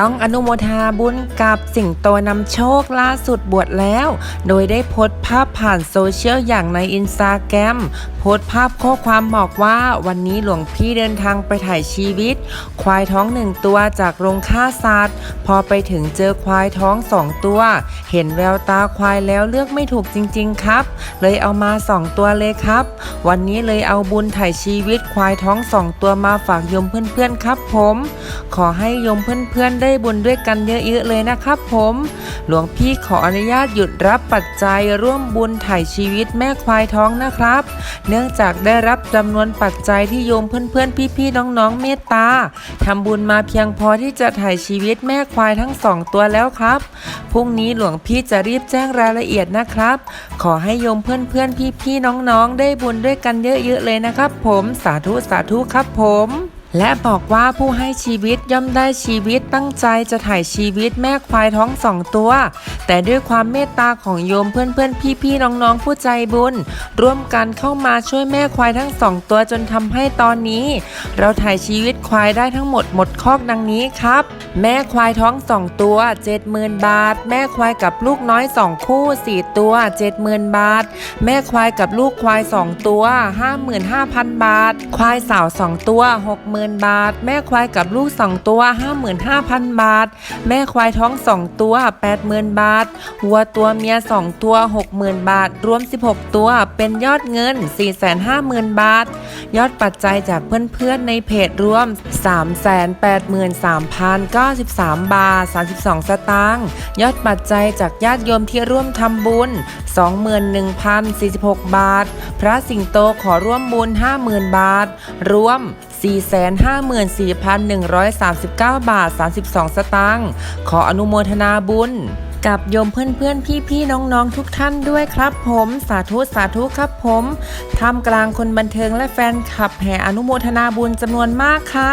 ต้องอนุโมทนาบุญกับสิ่งโตนำโชคล่าสุดบวชแล้ว โดยได้โพสต์ภาพผ่านโซเชียลอย่างในอินสตาแกรมโพสต์ภาพข้อความบอกว่าวันนี้หลวงพี่เดินทางไปถ่ายชีวิต ควายท้องหนึ่งตัวจากโรงฆ่าสัตว์ พอไปถึงเจอควายท้องสองตัว เห็นแววตาควายแล้วเลือกไม่ถูกจริง ๆ ครับ เลยเอามาสองตัวเลยครับ วันนี้เลยเอาบุญถ่ายชีวิตควายท้องสองตัวมาฝากโยมเพื่อนๆครับผม ขอให้โยมเพื่อนๆได้บุญด้วยกันเยอะๆเลยนะครับผม หลวงพี่ขออนุญาตหยุดรับปัจจัยร่วมบุญถ่ายชีวิตแม่ควายท้องนะครับ เนื่องจากได้รับจำนวนปัจจัยที่โยมเพื่อนๆ พี่ๆน้องๆเมตตาทำบุญมาเพียงพอที่จะถ่ายชีวิตแม่ควายทั้งสองตัวแล้วครับพรุ่งนี้หลวงพี่จะรีบแจ้งรายละเอียดนะครับ ขอให้โยมเพื่อนๆพี่ๆน้องๆ ได้บุญด้วยกันเยอะๆเลยนะครับ ผมสาธุสาธุครับผม และบอกว่าผู้ให้ชีวิตย่อมได้ชีวิตตั้งใจจะถ่ายชีวิตแม่ควายท้องสองตัว แต่ด้วยความเมตตาของโยมเพื่อนๆ พี่ๆ น้องๆ ผู้ใจบุญ ร่วมกันเข้ามาช่วยแม่ควายทั้งสองตัวจนทำให้ตอนนี้ เราถ่ายชีวิตควายได้ทั้งหมดหมดคอกดังนี้ครับ แม่ควายท้องสองตัว 70,000 บาท แม่ควายกับลูกน้อยสองคู่สี่ตัว 70,000 บาท แม่ควายกับลูกควายสองตัว 55,000 บาท ควายสาวสองตัว 60,000 บาท แม่ควายกับลูกสองตัว 55,000 บาท แม่ควายท้องสองตัว 80,000 บาทวัวตัวเมียสองตัว 60,000 บาท รวม 16 ตัว เป็นยอดเงิน 450,000 บาท ยอดปัจจัยจากเพื่อนๆในเพจรวม93 บาท 32 สตางค์ยอดปัจจัยจากญาติโยมที่ร่วมทำบุญ 21,046 บาท พระสิงโตขอร่วมบุญ 50,000 บาท รวม 454,139 บาท 32 สตางค์ขออนุโมทนาบุญกับโยมเพื่อนๆ พี่ๆ น้องๆ ทุกท่านด้วยครับผมสาธุสาธุครับผมท่ามกลางคนบันเทิงและแฟนคลับแห่อนุโมทนาบุญจำนวนมากค่ะ